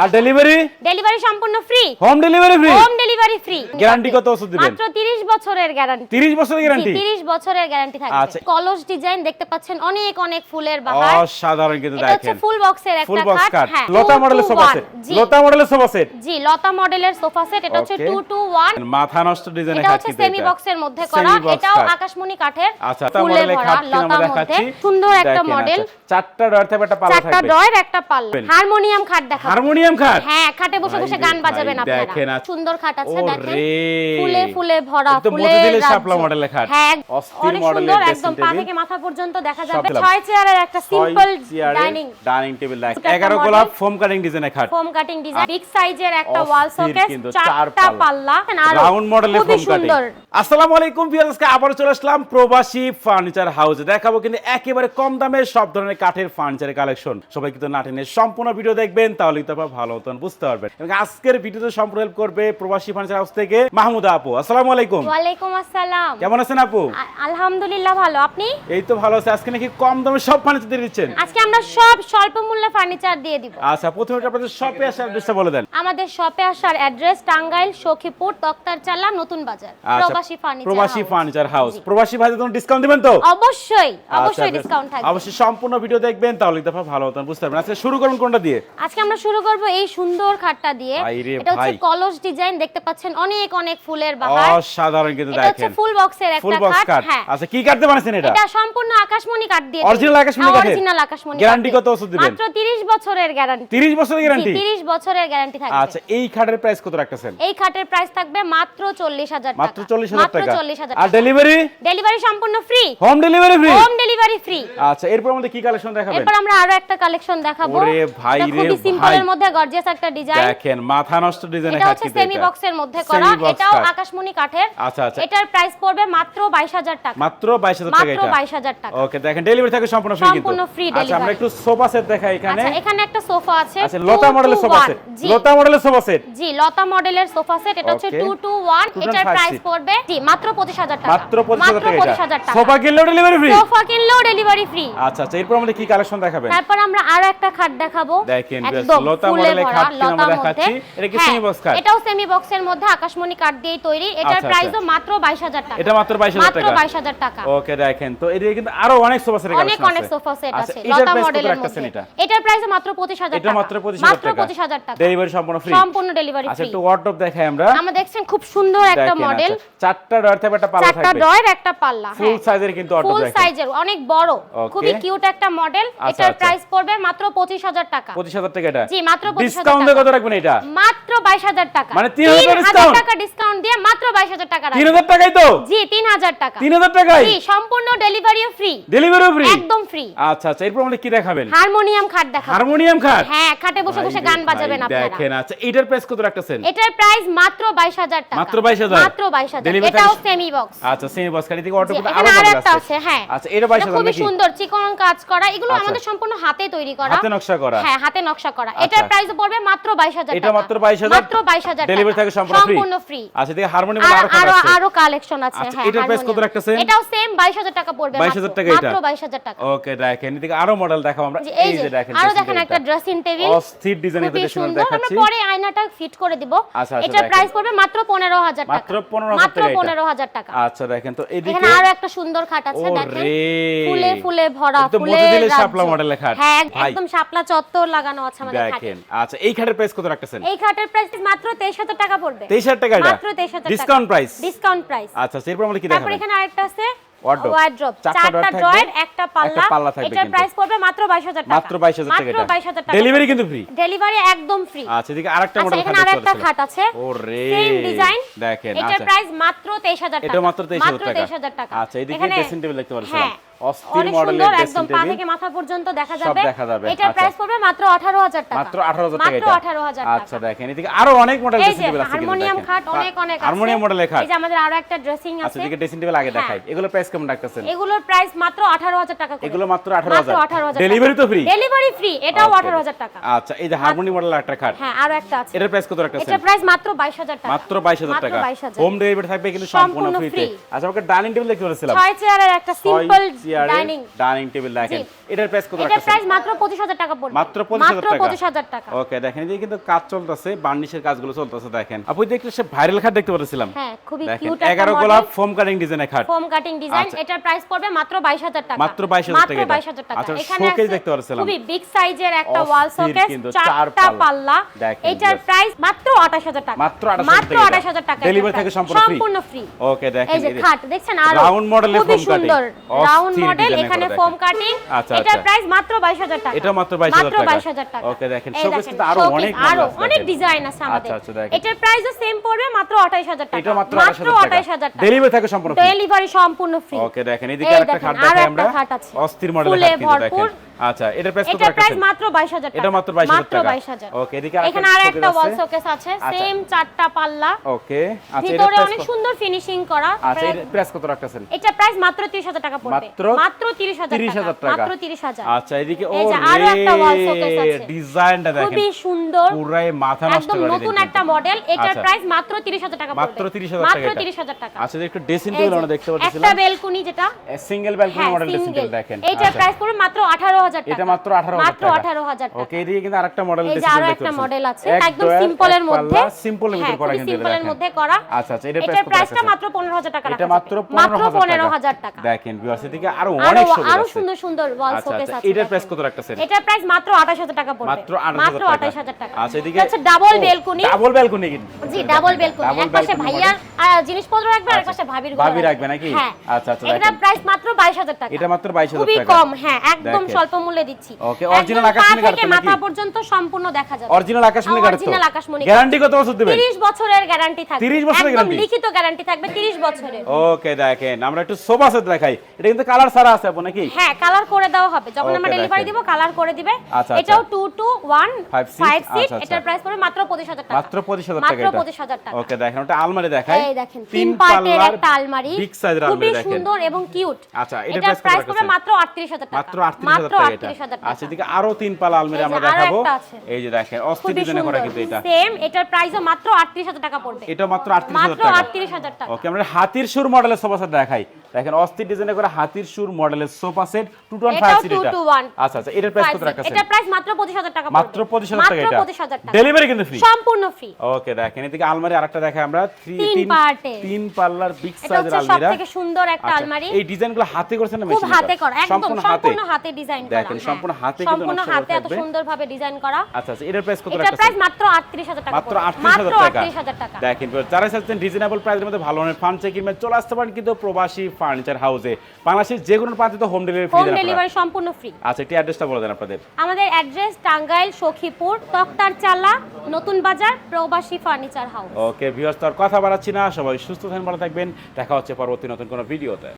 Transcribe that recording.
আর delivery delivery সম্পূর্ণ free home delivery free home delivery free guarantee কত বছর দিবেন? মাত্র 30 বছরের গ্যারান্টি 30 বছরের গ্যারান্টি 30 বছরের গ্যারান্টি থাকবে। আচ্ছা। কলস ডিজাইন দেখতে পাচ্ছেন অনেক অনেক ফুলের বাহার। অসাধারণ কিন্তু এটা হচ্ছে ফুল বক্সের একটা কাট হ্যাঁ লতা মডেলের সোফা সেট লতা মডেলের সোফা সেট জি লতা মডেলের সোফা সেট এটা হচ্ছে Okay. 2 টু 1 মাথা নষ্ট ডিজাইনের এটা হচ্ছে সেমি বক্সের মধ্যে করা। এটাও। আকাশমণি কাঠের আচ্ছা ভরা মধ্যে। সুন্দর একটা মডেল আচ্ছা। চারটা ডয়ার থাকবে একটা পাল্লা চারটা একটা পাল্লা। হারমোনিয়াম খাট দেখাবো। হারমোনিয়াম খাট? হ্যাঁ খাটে বসে বসে গান বাজাবেন আপনারা। দেখেন। সুন্দর খাট আছে দেখেন। ফুলে ফুলে ভরা ফুলে দিলে শাপলা মডেলের খাট। হ্যাঁ অস্থির মডেলের একদম পা থেকে মাথা পর্যন্ত দেখা যাবে। ছয় চেয়ারের একটা simple dining dining table like 11 গোলাপ ফোম কাটিং ডিজাইনের খাট। ফোম কাটিং ডিজাইন বিগ সাইজের একটা ওয়াল শোকেস চারটা পাল্লা। রাউন্ড মডেলের ফোম কাটিং আসসালামু আলাইকুম ভিউয়ার্স আজকে আবার চলে আসলাম প্রবাসী ফার্নিচার হাউসে দেখাবো কিন্তু একেবারে কম দামে সব ধরনের কাঠের ফার্নিচারের কালেকশন সবাই কিন্তু নাটিনের সম্পূর্ণ ভিডিও দেখবেন তাহলে কিন্তু আপনারা ভালো মতন বুঝতে পারবেন। এবং আজকের ভিডিওতে সম্পূর্ণ হেল্প করবে প্রবাসী ফার্নিচার হাউস থেকে মাহমুদা আপু। আসসালামু আলাইকুম। ওয়ালাইকুম আসসালাম। কেমন আছেন আপু? আলহামদুলিল্লাহ ভালো। আপনি? এই তো ভালো আছে। আজকে নাকি কম দামে সব ফার্নিচার দিয়ে দিচ্ছেন। আজকে আমরা সব স্বল্প মূল্যে ফার্নিচার দিয়ে দিব। আচ্ছা প্রথমে আপনাদের শপে আসার অ্যাড্রেসটা বলে দেন। আমাদের শপে আসার অ্যাড্রেস টাঙ্গাইল সখীপুর তক্তারচালা নতুন বাজার। আচ্ছা প্রবাসী ফার্নিচার প্রবাসী ফার্নিচার হাউস প্রবাসী ভাইদের জন্য ডিসকাউন্ট দিবেন তো? অবশ্যই আচ্ছা, অবশ্যই ডিসকাউন্ট থাকবে। অবশ্যই সম্পূর্ণ ভিডিও দেখবেন তাহলে আপনারা ভালো মতন বুঝতে পারবেন। আচ্ছা শুরু করুন কোনটা দিয়ে? আজকে আমরা শুরু করব এই সুন্দর খাটটা দিয়ে। এটা হচ্ছে কলস ডিজাইন দেখতে পাচ্ছেন অনেক অনেক ফুলের বাহার। অসাধারণ কিন্তু এটা হচ্ছে ফুল বক্সের একটা খাট হ্যাঁ। আচ্ছা কি কাটতে বানাইছেন এটা? এটা সম্পূর্ণ আকাশমণি কাঠ দিয়ে Original আকাশমণি কাঠের? অরিজিনাল আকাশমণি কাঠ কত বছর দিবেন? মাত্র 30 বছরের গ্যারান্টি 30 বছরের গ্যারান্টি 30 বছরের গ্যারান্টি থাকবে। আচ্ছা এই খাটের প্রাইস কত রাখতেছেন? এই খাটের প্রাইস থাকবে মাত্র 40000 টাকা। মাত্র 40000 টাকা। মাত্র 40000 আর ডেলিভারি ডেলিভারি সম্পূর্ণ free home delivery free home delivery free আচ্ছা এরপর আমাদের কি কালেকশন দেখাবেন? এরপর আমরা আরও একটা কালেকশন দেখাবো। ওরে ভাই রে ভাই। সিম্পলের মধ্যে গর্জিয়াস একটা ডিজাইন দেখেন মাথা নষ্ট ডিজাইনের এটা হচ্ছে সেমি বক্সের মধ্যে করা। এটাও আকাশমণি কাঠের। আচ্ছা আচ্ছা। এটার প্রাইস পড়বে মাত্র 22000 টাকা। মাত্র 22000 টাকা এটা। মাত্র 22000 টাকা। ওকে দেখেন ডেলিভারি থাকে সম্পূর্ণ ফ্রি কিন্তু। সম্পূর্ণ free আচ্ছা আমরা একটু সোফা সেট দেখাই এখানে। আচ্ছা এখানে একটা সোফা আছে। আচ্ছা লতা মডেলের সোফা সেট লতা মডেলের সোফা সেট জি লতা মডেলের সোফা সেট এটা হচ্ছে Okay. 2 টু 1 Two এটার প্রাইস পড়বে জি মাত্র 25000 টাকা। মাত্র 25000 টাকা এটা। 25000 টাকা। সোফা কিনলেও ডেলিভারি ফ্রি সোফা কিনলেও ডেলিভারি ফ্রি আচ্ছা আচ্ছা এরপর আমাদের কি কালেকশন দেখাবেন? তারপর আমরা আরও একটা খাট দেখাবো। দেখেন, লতা আমরা দেখাচ্ছি। এটা কি হ্যাঁ, খাট? এটাও সেমি বক্সের মধ্যে আকাশমণি দিয়েই তৈরি। এটার আচ্ছা, প্রাইসও আচ্ছা। মাত্র 22000 টাকা। এটা মাত্র 22000 মাত্র 22000 টাকা। ওকে দেখেন। তো এদিকে কিন্তু আরও অনেক সোফা সেটের অনেক অনেক সোফা সেট আচ্ছা, আছে। লতা মডেলের মধ্যে। এটার প্রাইস মাত্র 25000 এটা টাকা। 25000 মাত্র 25000 টাকা। ডেলিভারি সম্পূর্ণ ফ্রি সম্পূর্ণ ডেলিভারি আচ্ছা একটু ওয়ার্ডরোব দেখাই আমরা। আমরা দেখছেন খুব সুন্দর একটা মডেল আচ্ছা, চারটা ডয়ার থাকবে একটা পাল্লা চারটা থাকবে। ডয়ের একটা পাল্লা। ফুল সাইজের কিন্তু ওয়ার্ডরোব ফুল সাইজের অনেক বড়। খুবই কিউট একটা মডেল আচ্ছা, এটার আচ্ছা। প্রাইস পড়বে মাত্র 25000 টাকা 25000 টাকা এটা? জি, মাত্র 25,000 ডিসকাউন্টে কত রাখবেন এটা? মাত্র 22000 টাকা। মানে 3000 discount? টাকা ডিসকাউন্ট দিয়ে মাত্র 22000 টাকা রাখবেন। 3000 টাকাই তো? জি 3000 টাকা। 3000 টাকাই? জি সম্পূর্ণ ডেলিভারিও ফ্রি ডেলিভারিও ফ্রি একদম ফ্রি আচ্ছা আচ্ছা এরপর আমাদের কি দেখাবেন? হারমোনিয়াম খাট দেখাবো। হারমোনিয়াম খাট? হ্যাঁ খাটে বসে বসে গান বাজাবেন আপনারা। দেখেন আচ্ছা এটার প্রাইস কত রাখতেছেন? এটার প্রাইস মাত্র 22000 টাকা। মাত্র 22,000 মাত্র 22000 এটাও সেমি বক্স আচ্ছা সেমি বক্স খালি থেকে অটো জি, আরও এখানে আরও মডেল একটা আছে আছে হ্যাঁ। আচ্ছা এটা এটা 22000 খুবই সুন্দর চিকন কাজ করা। এগুলো আচ্ছা। আমাদের সম্পূর্ণ হাতে তৈরি করা। হাতে নকশা করা। হ্যাঁ হাতে নকশা করা। আচ্ছা। এটার প্রাইস পড়বে মাত্র 22000 টাকা এটা মাত্র 22000 মাত্র 22000 ডেলিভারি থাকে সম্পূর্ণ ফ্রি আচ্ছা দেখে হারমোনিয়াম আরও আরও আরও কালেকশন আছে আচ্ছা, হ্যাঁ এটার price কত। রাখতেছেন? এটাও সেম 22000 টাকা পড়বে 22,000 টাকা এটা? মাত্র 22000 টাকা। ওকে দেখেন এদিকে আরও মডেল দেখাও আমরা। এই যে দেখেন আরও দেখেন একটা ড্রেসিং টেবিল অস্থির খুবই ড্রেসিং টেবিল সুন্দর। আমরা পরে আয়নাটা ফিট করে দিব। আচ্ছা, এটার প্রাইস পড়বে মাত্র 15000 টাকা। মাত্র 15,000 টাকা এটা। 15000 টাকা। আচ্ছা দেখেন তো এদিকে আরও একটা সুন্দর খাট আছে দেখেন। ফুলে ফুলে ভরা ফুলে মডেলের খাট। হ্যাঁ একদম শাপলা চত্বর লাগানো আছে আমাদের খাটে। দেখেন আচ্ছা এই খাটের প্রাইস কত রাখতেছেন? এই খাটের প্রাইস মাত্র 23000 টাকা পড়বে। 23000 টাকা মাত্র 23000 টাকা। ডিসকাউন্ট প্রাইস ডিসকাউন্ট প্রাইস আচ্ছা এরপর আমরা কি দেখাবো? তারপর এখানে আরেকটা আছে। ওয়ার্ড্রপ চারটা ড্রয়ার একটা পাল্লা। এটার প্রাইস পড়বে মাত্র 22000 টাকা। মাত্র 22000 টাকা মাত্র 22000 টাকা ডেলিভারি কিন্তু ফ্রি ডেলিভারি একদম ফ্রি আচ্ছা এদিকে আরেকটা আচ্ছা মডেল এখানে আরেকটা খাট আছে। ওরে সেম ডিজাইন দেখেন এটার আচ্ছা। প্রাইস মাত্র 23000 টাকা এটা মাত্র 23000 টাকা। 23000 টাকা। আচ্ছা এদিকে ড্রেসিং টেবিল দেখতে পাচ্ছেন হ্যাঁ অস্থির মডেলের একদম পা থেকে মাথা পর্যন্ত দেখা যাবে। দেখা যাবে, এটার আচ্ছা। প্রাইস পড়বে মাত্র 18000 টাকা। মাত্র 18000 টাকা মাত্র এটা। 18000 আচ্ছা দেখেন এদিকে আরও অনেক মডেল ড্রেসিং টেবিল আছে হারমোনিয়াম। খাট অনেক অনেক আছে। হারমোনিয়াম মডেলের খাট। এই যে আমাদের আরও একটা ড্রেসিং আছে। আচ্ছা এদিকে ড্রেসিং টেবিল আগে হ্যাঁ। দেখাই। এগুলো প্রাইস কেমন রাখতেছেন? এগুলোর প্রাইস মাত্র 18000 টাকা করে। এগুলো মাত্র মাত্র 18000 18000 ডেলিভারি তো ফ্রি ডেলিভারি ফ্রি এটাও 18000 টাকা। আচ্ছা এই যে হারমোনিয়াম মডেলের একটা খাট। হ্যাঁ আরও একটা আছে। এটার প্রাইস কত রাখতেছেন? এটার প্রাইস মাত্র 22000 টাকা। মাত্র 22000 মাত্র টাকা। 22000 হোম ডেলিভারি থাকবে কিন্তু সম্পূর্ণ সম্পূর্ণ ফ্রিতে আচ্ছা আমাকে ডাইনিং টেবিল দেখতে বলেছিলাম। ছয় চেয়ারের একটা সিম্পল চেয়ারের ডাইনিং। টেবিল দেখেন। এটার প্রাইস কত এটার প্রাইস মাত্র পঁচিশ হাজার টাকা পড়বে। মাত্র 25,000 টাকা? ওকে দেখেন এই কিন্তু কাজ চলতেছে বার্নিশের কাজগুলো চলতেছে দেখেন। আপনি দেখলে সে ভাইরাল খাট দেখতে পাচ্ছিলাম হ্যাঁ খুবই কিউট এগারো একটা গোলাপ ফোম কাটিং ডিজাইনের খাট। ফোম কাটিং ডিজাইন আচ্ছা। এটার প্রাইস পড়বে মাত্র 22000 টাকা। মাত্র 22,000 টাকা এটা। 22000 টাকা। আচ্ছা, এখানে showcase দেখতে পাচ্ছিলাম। খুবই বিগ সাইজের একটা ওয়াল শোকেস চারটা পাল্লা। এটার প্রাইস মাত্র 28000 টাকা। মাত্র 28,000 টাকা এটা। 28000 টাকা Delivery এটার থেকে সম্পূর্ণ ফ্রি ওকে দেখেন এই যে খাট দেখছেন আর foam cutting। সুন্দর। অস্থির। রাউন্ড মডেল এখানে ফোম কাটিং এটা। প্রাইস মাত্র 22000 টাকা। এটা মাত্র 22,000 টাকা। ওকে, দেখেন, showcase কিন্তু আরও অনেক আরও অনেক ডিজাইন আছে আমাদের। আচ্ছা, আচ্ছা, দেখেন। এটার প্রাইসও সেম পড়বে মাত্র 28000 টাকা। এটা মাত্র 28000 টাকা। ডেলিভারি থাকে সম্পূর্ণ ফ্রি ডেলিভারি সম্পূর্ণ ফ্রি ওকে দেখেন এদিকে আরেকটা খাট দেখাই আমরা। অস্থির মডেল কিন্তু দেখেন। আচ্ছা এটার প্রাইস কত এটার প্রাইস রাখছেন মাত্র 22000 টাকা এটা মাত্র 22,000 মাত্র টাকা। 22000 ওকে, এদিকে আরেকটা এখানে আর একটা ওয়াল শোকেস আছে। আচ্ছা। সেম চারটা পাল্লা। ওকে আচ্ছা এটার ভিতরে অনেক সুন্দর ফিনিশিং করা। আচ্ছা এটার প্রাইস কত রাখতেছেন? এটা প্রাইস মাত্র 30000 টাকা পড়বে। মাত্র মাত্র 30000 30000 টাকা। মাত্র 30000 আচ্ছা এদিকে ও আরও একটা wall showcase আছে। ডিজাইনটা দেখেন। খুবই সুন্দর। পুরাই মাথা নষ্ট একদম করে নতুন একটা মডেল এটার আচ্ছা। প্রাইস মাত্র 30000 টাকা পড়বে। মাত্র 30000 টাকা মাত্র 30000 টাকা। আচ্ছা একটু ড্রেসিং এই টেবিল আমরা দেখতে একটা পাচ্ছিলাম। বেলকুনি যেটা। সিঙ্গেল ব্যালকনি হ্যাঁ মডেল ড্রেসিং টেবিল দেখেন। আচ্ছা। প্রাইস পড়বে মাত্র 18000 টাকা। এটা মাত্র 18000 মাত্র 18000 টাকা। ওকে এদিকে কিন্তু আরেকটা মডেল এই যে আরও একটা মডেল আছে একদম সিম্পলের মধ্যে। সিম্পলের ভিতরে হ্যাঁ, করা কিন্তু সিম্পলের মধ্যে করা। আচ্ছা আচ্ছা এটার এটার প্রাইস প্রাইসটা মাত্র 15000 টাকা এটা মাত্র 15000 15000 টাকা। দেখেন ভিউয়ার্স এদিকে আরও আরও অনেক সুন্দর আরও সুন্দর সুন্দর ওয়াল আচ্ছা শোকেস আচ্ছা আছে এটার প্রাইস কত রাখতেছেন? এটার প্রাইস মাত্র 28000 টাকা পড়বে। মাত্র 28000 টাকা। আচ্ছা এদিকে আচ্ছা ডাবল বেলকুনি ডাবল ব্যালকনি কিন্তু। জি ডাবল বেলকুনি এক পাশে ভাইয়ার জিনিসপত্র রাখবে আর এক আচ্ছা। পাশে ভাবির ভাবি রাখবে। নাকি? হ্যাঁ। আচ্ছা, আচ্ছা, এটার প্রাইস মাত্র 22000 টাকা। এটা মাত্র 22000 খুবই টাকা। কম হ্যাঁ একদম স্বল্প মূল্যে দিচ্ছি। original পা আকাশমণি কাঠ থেকে মাথা পর্যন্ত সম্পূর্ণ দেখা যাবে। অরিজিনাল আকাশমণি কাঠ অরিজিনাল আকাশমণি। গ্যারান্টি কত বছর দিবেন? 30 বছরের গ্যারান্টি থাকবে। 30 বছরের একদম লিখিত গ্যারান্টি থাকবে 30 বছরের। ওকে দেখেন আমরা একটু সোফা সেট দেখাই। এটা কিন্তু কালার সারা আছে আপু নাকি? হ্যাঁ কালার করে দেওয়া হবে। যখন আমরা ডেলিভারি দিব কালার করে দিবে। আচ্ছা, এটাও আচ্ছা। 2 টু 1 5 সিট আচ্ছা। এটার প্রাইস পড়বে মাত্র 25000 টাকা। মাত্র 25000 টাকা মাত্র 25000 টাকা। ওকে দেখেন ওটা আলমারি দেখাই। এই দেখেন তিন পার্টের একটা আলমারি। বিগ সাইজের আলমারি দেখেন। খুব সুন্দর এবং কিউট আচ্ছা, এটার প্রাইস পড়বে মাত্র 38000 টাকা। মাত্র 38000 টাকা। এটা। আচ্ছা এদিকে আরও তিন পালা আলমারি আমরা দেখাবো। এই যে দেখেন অস্থির ডিজাইনে করা কিন্তু এটা। সেম এটার প্রাইসও মাত্র 38000 টাকা পড়বে। এটা মাত্র 38000 মাত্র টাকা। 38000 টাকা। ওকে আমরা হাতির সুর মডেলের সোফা সেট দেখাই। দেখেন অস্থির ডিজাইনে করে হাতির সুর মডেলের সোফা সেট 2.5 এটাও সিট এটা। আচ্ছা আচ্ছা এটার প্রাইস কত seat। রাখছেন এটার প্রাইস মাত্র 25000 টাকা মাত্র 25000 টাকা এটা। মাত্র 25000 টাকা। ডেলিভারি কিন্তু ফ্রি সম্পূর্ণ ফ্রি ওকে দেখেন এদিকে আলমারি আরেকটা দেখাই আমরা। থ্রি তিন তিন তিন পাল্লার বিগ সাইজের আলমিরা। সবথেকে সুন্দর একটা আচ্ছা, আলমারি। এই ডিজাইনগুলো হাতে করেছেন না মেশিন খুব হাতে করা একদম সম্পূর্ণ হাতে। ডিজাইন করা দেখেন। সম্পূর্ণ হাতে কিন্তু সম্পূর্ণ হাতে এত থাকবে। সুন্দরভাবে ডিজাইন করা। আচ্ছা আচ্ছা এটার প্রাইস কত এটার রাখছেন প্রাইস মাত্র 38000 টাকা মাত্র পড়বে। 38000 মাত্র টাকা। 38000 টাকা। দেখেন যারা চাচ্ছেন রিজনেবল প্রাইসের মধ্যে ভালো মানের ফার্নিচার কিনবেন চলে আসতে পারেন কিন্তু প্রবাসী ফার্নিচার হাউসে। বাংলাদেশের যে কোনো প্রান্তে তো home delivery free home delivery সম্পূর্ণ ফ্রি আচ্ছা এটি অ্যাড্রেসটা বলে দেন আপনাদের। আমাদের অ্যাড্রেস টাঙ্গাইল সখীপুর তক্তার চালা নতুন বাজার প্রবাসী ফার্নিচার হাউস। ওকে ভিউয়ার্স তো আর কথা বাড়াচ্ছি না। সবাই সুস্থ থাকেন ভালো থাকবেন। দেখা হচ্ছে পরবর্তী নতুন কোনো ভিডিওতে।